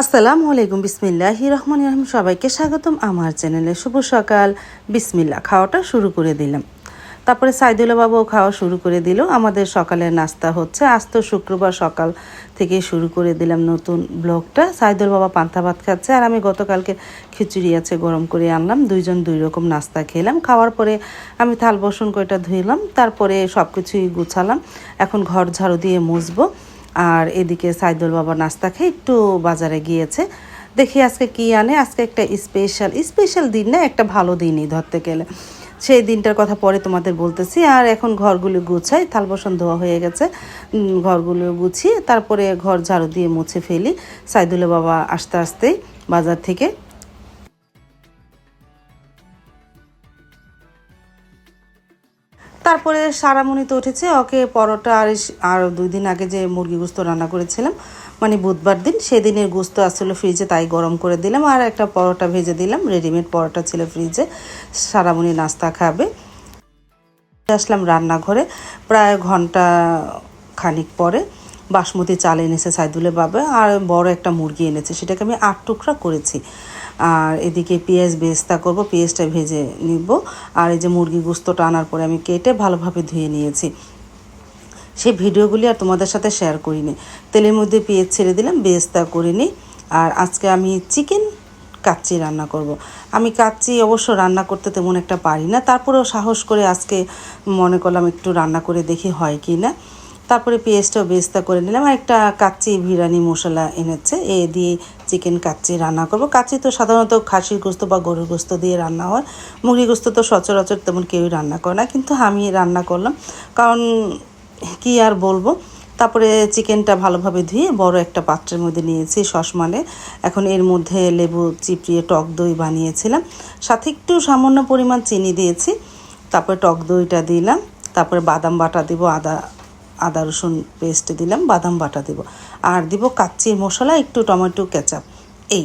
আসসালামু আলাইকুম বিসমিল্লাহি রহমান রহিম। সবাইকে স্বাগতম। আমার চ্যানেলে শুভ সকাল। বিসমিল্লা খাওয়াটা শুরু করে দিলাম। তারপরে সাইদুল্লা খাওয়া শুরু করে দিল। আমাদের সকালের নাস্তা হচ্ছে আজ তো শুক্রবার সকাল থেকে শুরু করে দিলাম নতুন ব্লগটা। সাইদুল বাবা পান্তা ভাত খাচ্ছে আর আমি গতকালকে খিচুড়ি আছে গরম করে আনলাম। দুইজন দুই রকম নাস্তা খেলাম। খাওয়ার পরে আমি থাল বসন কয়টা ধুইলাম। তারপরে সব কিছুই গুছালাম। এখন ঘর ঝাড়ু দিয়ে মুছবো। আর এদিকে সাইদুল বাবা নাস্তা খেয়ে একটু বাজারে গিয়েছে। দেখি আজকে কি আনে, আজকে একটা স্পেশাল স্পেশাল দিন না, একটা ভালো দিনই ধরতে গেলে। সেই দিনটার কথা পরে তোমাদের বলতেছি। আর এখন ঘরগুলো গুছাই, থাল বসন ধোয়া হয়ে গেছে। ঘরগুলো গুছিয়ে তারপরে ঘর ঝাড়ু দিয়ে মুছে ফেলি। সাইদুল বাবা আস্তে আস্তে বাজার থেকে তারপরে সারামণি তো উঠেছে, ওকে পরোটা আর আর দুই দিন আগে যে মুরগি গোস্ত রান্না করেছিলাম মানে বুধবার দিন, সেদিনের গোস্ত আসলে ফ্রিজে তাই গরম করে দিলাম আর একটা পরোটা ভেজে দিলাম রেডিমেড পরোটা ছিল ফ্রিজে সারামণি নাস্তা খাবে। আসলাম রান্নাঘরে, প্রায় ঘণ্টা খানিক পরে বাসমতি চাল এনেছে সাইদুলের বাবা, আর বড় একটা মুরগি এনেছে, সেটাকে আমি আট টুকরা করেছি। আর এদিকে পেঁয়াজ বেস্তা করব, পেঁয়াজটা ভেজে নিব। আর এই যে মুরগি গুস্তটা আনার পরে আমি কেটে ভালোভাবে ধুয়ে নিয়েছি। সেই ভিডিওগুলি আর তোমাদের সাথে শেয়ার করিনি। তেলের মধ্যে পেঁয়াজ ছেড়ে দিলাম বেস্তা করিনি আর আজকে আমি চিকেন কাচ্চি রান্না করব। আমি কাচ্চি অবশ্য রান্না করতে তেমন একটা পারি না। তারপরেও সাহস করে আজকে মনে করলাম একটু রান্না করে দেখি হয় কি না তারপরে পেঁয়াজটাও বেস্তা করে নিলাম আর একটা কাচ্চি বিরিয়ানি মশলা এনেছে, এ দিয়ে চিকেন কাচ্চি রান্না করব। কাচ্চি তো সাধারণত খাসির গোস্ত বা গরুর গোস্ত দিয়ে রান্না হয় মুরগি গোস্ত তো সচরাচর তেমন কেউই রান্না করে না, কিন্তু আমি রান্না করলাম। কারণ কি আর বলব, তারপরে চিকেনটা ভালোভাবে ধুয়ে বড় একটা পাত্রের মধ্যে নিয়েছি সসমানে। এখন এর মধ্যে লেবু চিপড়িয়ে টক দই বানিয়েছিলাম, সাথে একটু সামান্য পরিমাণ চিনি দিয়েছি, তারপরে টক দইটা দিলাম, তারপরে বাদাম বাটা দিব আদা আদা রসুন পেস্ট দিলাম, বাদাম বাটা দিব। আর দিব কাচ্চির মশলা, একটু টমেটো কেচাপ এই,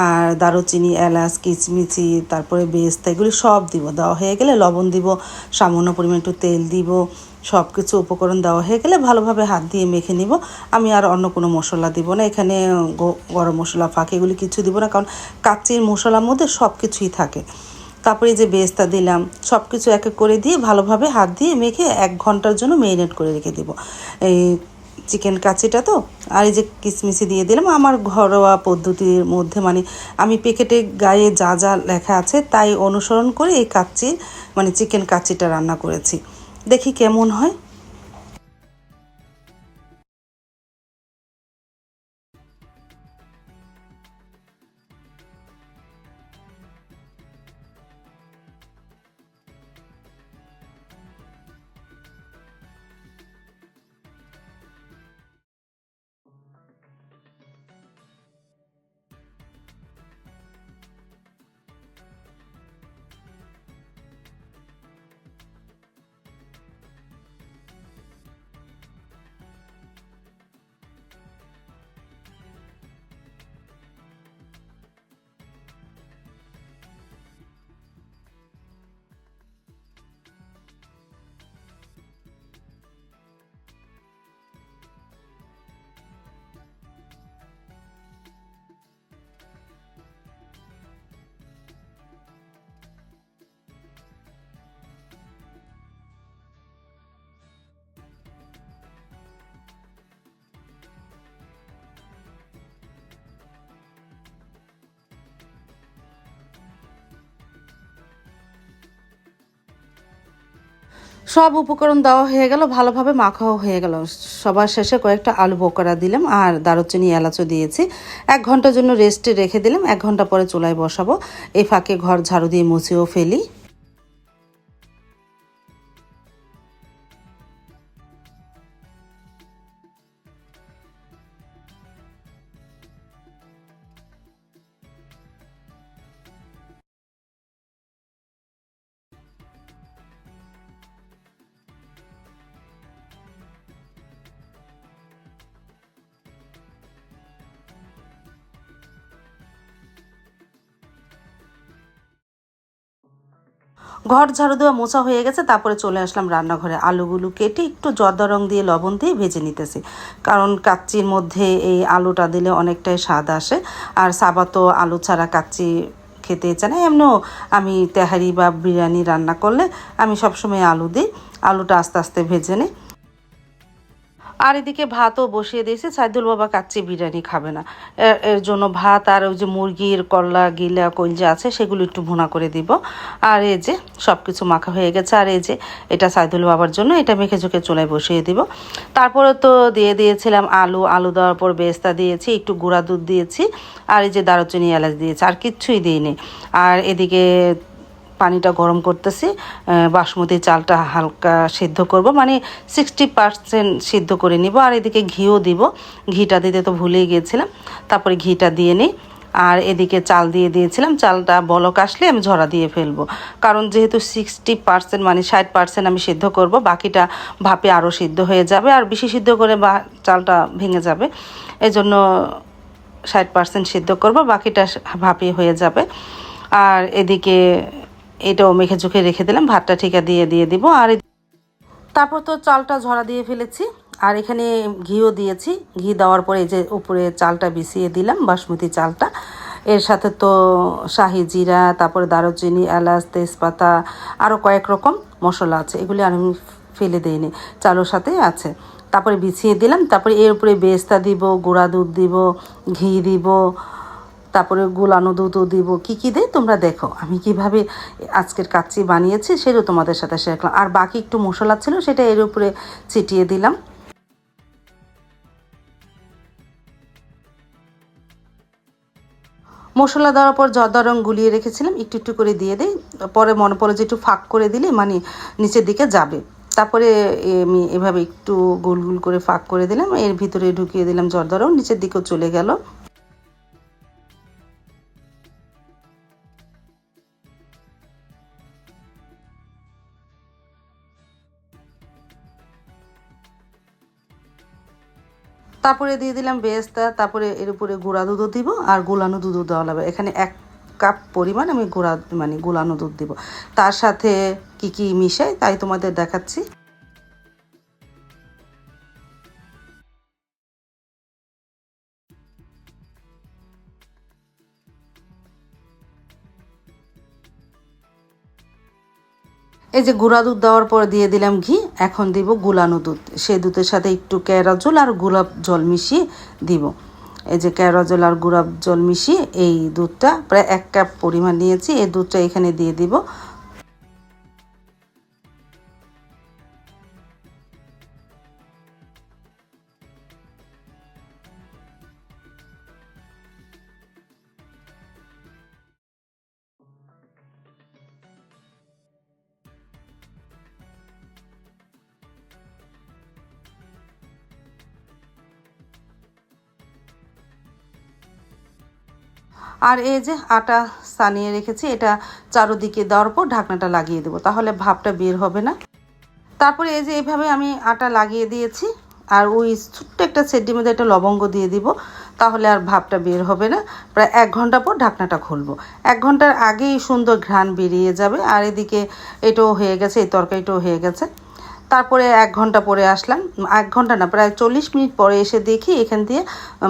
আর দারুচিনি, এলাচ, কিচমিচি, তারপরে বেস্তা এগুলি সব দিব। দেওয়া হয়ে গেলে লবণ দিব, সামান্য পরিমাণ একটু তেল দিব সব কিছু উপকরণ দেওয়া হয়ে গেলে ভালোভাবে হাত দিয়ে মেখে নিব। আমি আর অন্য কোনো মশলা দিব না, এখানে গরম মশলা, ফাঁকে, এগুলি কিছু দিব না, কারণ কাচ্চির মশলার মধ্যে সব কিছুই থাকে। তারপরে যে বেস্তা দিলাম সব কিছু এক এক করে দিয়ে ভালোভাবে হাত দিয়ে মেখে এক ঘণ্টার জন্য মেরিনেট করে রেখে দিব। এই চিকেন কাচিটা তো, আর এই যে কিসমিসি দিয়ে দিলাম, আমার ঘরোয়া পদ্ধতির মধ্যে মানে আমি প্যাকেটে গায়ে যা যা লেখা আছে তাই অনুসরণ করে এই কাচ্চি মানে চিকেন কাচিটা রান্না করেছি। দেখি কেমন হয়। সব উপকরণ দেওয়া হয়ে গেল, ভালোভাবে মাখাও হয়ে গেল। সবার শেষে কয়েকটা আলু বোকারা দিলাম আর দারুচিনি এলাচও দিয়েছি। এক ঘণ্টার জন্য রেস্টে রেখে দিলাম, এক ঘণ্টা পরে চুলায় বসাবো। এই ফাঁকে ঘর ঝাড়ু দিয়ে মুছেও ফেলি। ঘর ঝাড়ু দেওয়া মোছা হয়ে গেছে, তারপরে চলে আসলাম রান্নাঘরে। আলুগুলো কেটে একটু জর্দা রং দিয়ে লবণ দিয়ে ভেজে নিতেছি। কারণ কাচ্চির মধ্যে এই আলুটা দিলে অনেকটাই স্বাদ আসে। আর সাবা তো আলু ছাড়া কাচ্চি খেতে চায় না এমনিও আমি তেহারি বা বিরিয়ানি রান্না করলে আমি সবসময় আলু দিই। আলুটা আস্তে আস্তে ভেজে নিই। আর এদিকে ভাতও বসিয়ে দিয়েছি। সাইদুল বাবা কাচ্চি বিরিয়ানি খাবে না। এর জন্য ভাত আর ওই যে মুরগির কল্লা গিলা কঞ্জা আছে, সেগুলো একটু ভুনা করে দিব। আর এই যে সব কিছু মাখা হয়ে গেছে। আর এই যে এটা সাইদুল বাবার জন্য, এটা মেখে ঝুঁকে চুলায় বসিয়ে দিব। তারপরে তো দিয়ে দিয়েছিলাম আলু। আলু দেওয়ার পর বেস্তা দিয়েছি, একটু গুঁড়া দুধ দিয়েছি। আর এই যে দারুচিনি এলাচ দিয়েছি, আর কিচ্ছুই দিইনি। আর এদিকে পানিটা গরম করতেছি বাসমতি চালটা হালকা সিদ্ধ করব মানে সিক্সটি পার্সেন্ট সিদ্ধ করে নিব, আর এদিকে ঘিও দিব। ঘিটা দিতে তো ভুলেই গিয়েছিলাম, তারপরে ঘিটা দিয়ে নিই। আর এদিকে চাল দিয়ে দিয়েছিলাম, চালটা বলক আসলে আমি ঝরা দিয়ে ফেলব। কারণ যেহেতু সিক্সটি পার্সেন্ট মানে ষাট পার্সেন্ট আমি সিদ্ধ করব, বাকিটা ভাপে আরও সিদ্ধ হয়ে যাবে, আর বেশি সিদ্ধ করে বা চালটা ভেঙে যাবে। এই জন্য ষাট পার্সেন্ট সিদ্ধ করব, বাকিটা ভাপে হয়ে যাবে। আর এদিকে এটাও মেখে চুখে রেখে দিলাম, ভাতটা ঠিকা দিয়ে দিয়ে দিব। আর তারপর তো চালটা ঝরা দিয়ে ফেলেছি, আর এখানে ঘিও দিয়েছি। ঘি দেওয়ার পরে যে উপরে চালটা বিছিয়ে দিলাম, বাসমতি চালটা। এর সাথে তো শাহি জিরা, তারপরে দারুচিনি, এলাচ, তেজপাতা আরও কয়েক রকম মশলা আছে, এগুলি আর আমি ফেলে দিইনি, চালের সাথে আছে। তারপরে বিছিয়ে দিলাম, তারপরে এর উপরে বেস্তা দিব, গুঁড়া দুধ দিব, ঘি দিব তারপরে গুলানো দুধও দিব, কি কি দেয় তোমরা দেখো। আমি কীভাবে আজকের কাচ্চি বানিয়েছি সেটাও তোমাদের সাথে শেয়ার করলাম। আর বাকি একটু মশলা ছিল সেটা এর উপরে ছিটিয়ে দিলাম। মশলা দেওয়ার পর জর্দা রং গুলিয়ে রেখেছিলাম, একটু একটু করে দিয়ে দিই। পরে মনে পড়ে যে একটু ফাঁক করে দিলে মানে নিচের দিকে যাবে। তারপরে আমি এভাবে একটু গোল গোল করে ফাঁক করে দিলাম। এর ভিতরে ঢুকিয়ে দিলাম জর্দা রং, নিচের দিকেও চলে গেল। তারপরে দিয়ে দিলাম বেস্তা তারপরে এর উপরে গুঁড়া দুধও দিব আর গোলানো দুধও দেওয়া লাগবে। এখানে এক কাপ পরিমাণ আমি গোড়া মানে গোলানো দুধ দিব। তার সাথে কি কি মিশাই তাই তোমাদের দেখাচ্ছি। এই যে গুঁড়া দুধ দেওয়ার পর দিয়ে দিলাম ঘি, এখন দিব গুলানো দুধ। সেই দুধের সাথে একটু কেরা জল আর গোলাপ জল মিশিয়ে দিব। এই যে কেরা জল আর গোলাপ জল মিশিয়ে এই দুধটা প্রায় এক কাপ পরিমাণ নিয়েছি। এই দুধটা এখানে দিয়ে দিব। আর এই যে আটা সানিয়ে রেখেছি, এটা চারোদিকে দেওয়ার পর ঢাকনাটা লাগিয়ে দেবো, তাহলে ভাপটা বের হবে না। তারপরে এই যে এইভাবে আমি আটা লাগিয়ে দিয়েছি, আর ওই ছোট্ট একটা সেড্ডির মধ্যে একটা লবঙ্গ দিয়ে দিব, তাহলে আর ভাপটা বের হবে না। প্রায় এক ঘণ্টা পর ঢাকনাটা খুলবো। এক ঘণ্টার আগেই সুন্দর ঘ্রাণ বেরিয়ে যাবে, আর এদিকে এটাও হয়ে গেছে, এই তরকারিটাও হয়ে গেছে। তারপরে এক ঘণ্টা পরে আসলাম। এক ঘণ্টা না, প্রায় চল্লিশ মিনিট পরে এসে দেখি এখান দিয়ে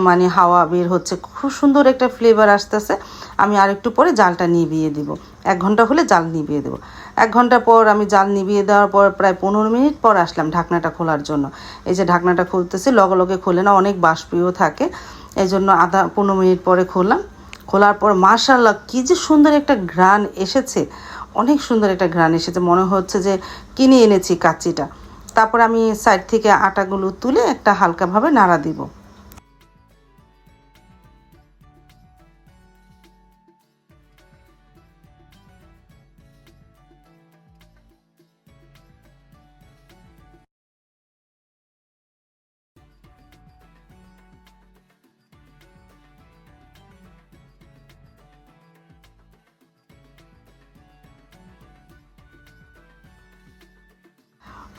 মানে হাওয়া বের হচ্ছে। খুব সুন্দর একটা ফ্লেভার আসতেছে। আমি আরেকটু পরে জালটা নিভিয়ে দিব। এক ঘণ্টা হলে জাল নিভিয়ে দেবো। এক ঘণ্টা পর আমি জাল নিভিয়ে দেওয়ার পর প্রায় পনেরো মিনিট পর আসলাম ঢাকনাটা খোলার জন্য। এই যে ঢাকনাটা খুলতেছি লগে লগে খোলে না অনেক বাষ্পীয় থাকে। এই জন্য আধা পনেরো মিনিট পরে খুললাম। খোলার পর মাশাল্লাহ কী যে সুন্দর একটা ঘ্রাণ এসেছে। অনেক সুন্দর একটা ঘ্রাণ এসেছে। মনে হচ্ছে যে কিনে এনেছি কাচ্চিটা তারপর আমি সাইড থেকে আটাগুলো তুলে একটা হালকাভাবে নাড়া দিব।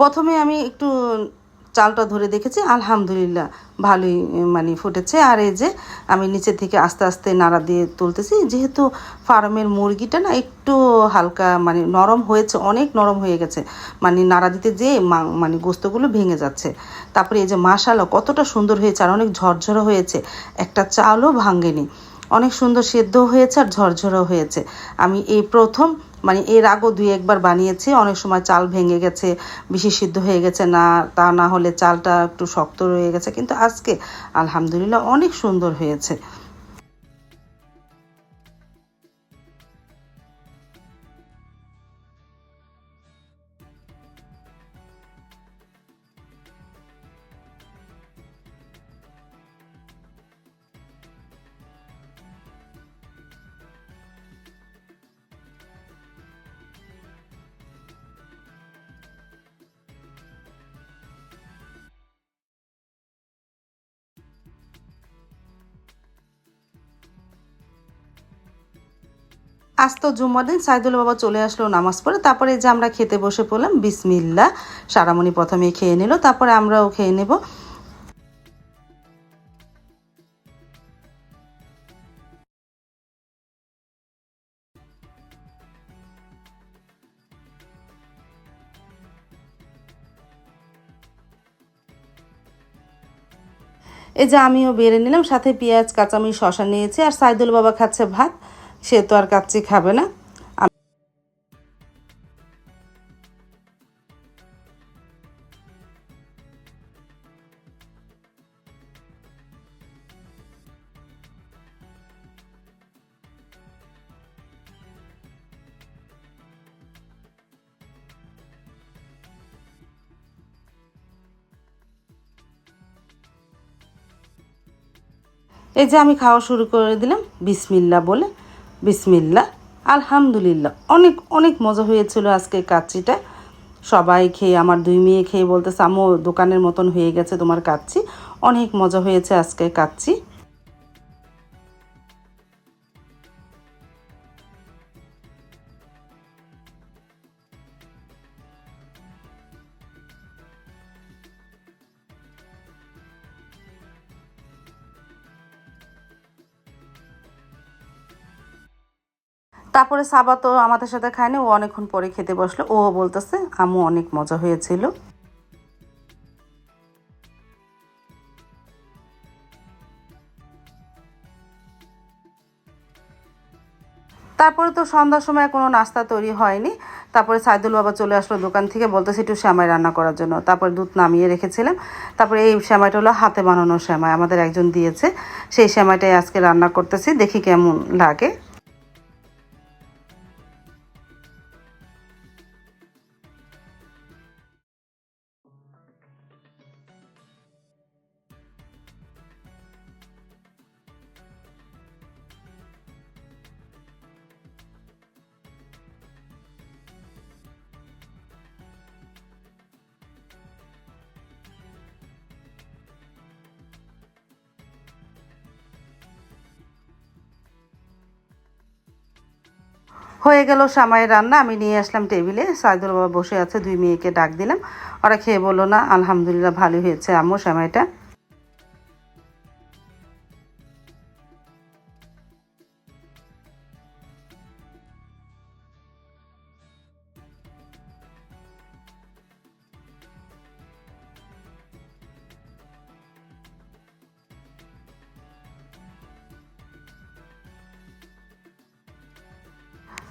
প্রথমে আমি একটু চালটা ধরে দেখেছি, আলহামদুলিল্লাহ ভালোই মানে ফুটেছে। আর এই যে আমি নিচে থেকে আস্তে আস্তে নাড়া দিয়ে তুলতেছি, যেহেতু ফার্মের মুরগিটা না একটু হালকা মানে নরম হয়েছে, অনেক নরম হয়ে গেছে মানে নাড়া দিতে যেয়ে মানে গোস্তগুলো ভেঙে যাচ্ছে। তারপরে এই যে মাশালা কতটা সুন্দর হয়েছে, আর অনেক ঝরঝরে হয়েছে, একটা চালও ভাঙেনি অনেক সুন্দর সেদ্ধ হয়েছে আর ঝরঝরও হয়েছে। আমি এই প্রথম মানে এর আগেও দুই একবার বানিয়েছি, অনেক সময় চাল ভেঙে গেছে, বেশি সিদ্ধ হয়ে গেছে না, তা না হলে চালটা একটু শক্ত রয়ে গেছে। কিন্তু আজকে আলহামদুলিল্লাহ অনেক সুন্দর হয়েছে। আজ তো জুম্মার দিন সাইদুল বাবা চলে আসলো নামাজ পড়ে। তারপরে যে আমরা খেতে বসে পড়লাম বিসমিল্লা সারামণি প্রথমে খেয়ে নিল, তারপরে আমরাও খেয়ে নেব। এই যে আমিও বেড়ে নিলাম, সাথে পেঁয়াজ, কাঁচামরিচ শশা নিয়েছি, আর সাইদুল বাবা খাচ্ছে ভাত। সে তো আর কাচ্চি খাবে না। এই যে আমি খাওয়া শুরু করে দিলাম বিসমিল্লা বলে। বিসমিল্লা, আলহামদুলিল্লাহ। অনেক অনেক মজা হয়েছিল আজকে কাচ্চিটা। সবাই খেয়ে, আমার দুই মেয়ে খেয়ে বলতে সামো দোকানের মতন হয়ে গেছে তোমার কাচ্চি। অনেক মজা হয়েছে আজকে কাচ্চি। তারপরে সাবা তো আমাদের সাথে খায়নি, ও অনেকক্ষণ পরে খেতে বসল। ও বলতেছে আমু অনেক মজা হয়েছিল। তারপরে তো সন্ধ্যার সময় কোনো নাস্তা তৈরি হয়নি। তারপরে সাইদুল বাবা চলে আসলো দোকান থেকে, বলতেছে একটু শ্যামাই রান্না করার জন্য। তারপরে দুধ নামিয়ে রেখেছিলাম। তারপরে এই শ্যামাইটা হলো হাতে বানানো শ্যামাই, আমাদের একজন দিয়েছে। সেই শ্যামাইটাই আজকে রান্না করতেছি, দেখি কেমন লাগে। হয়ে গেল সামায়ের রান্না। আমি নিয়ে আসলাম টেবিলে। সাইদুল বাবা বসে আছে, দুই মেয়েকে ডাক দিলাম। ওরা খেয়ে বলল, না, আলহামদুলিল্লাহ ভালো হয়েছে আম্মু, সামাইটা।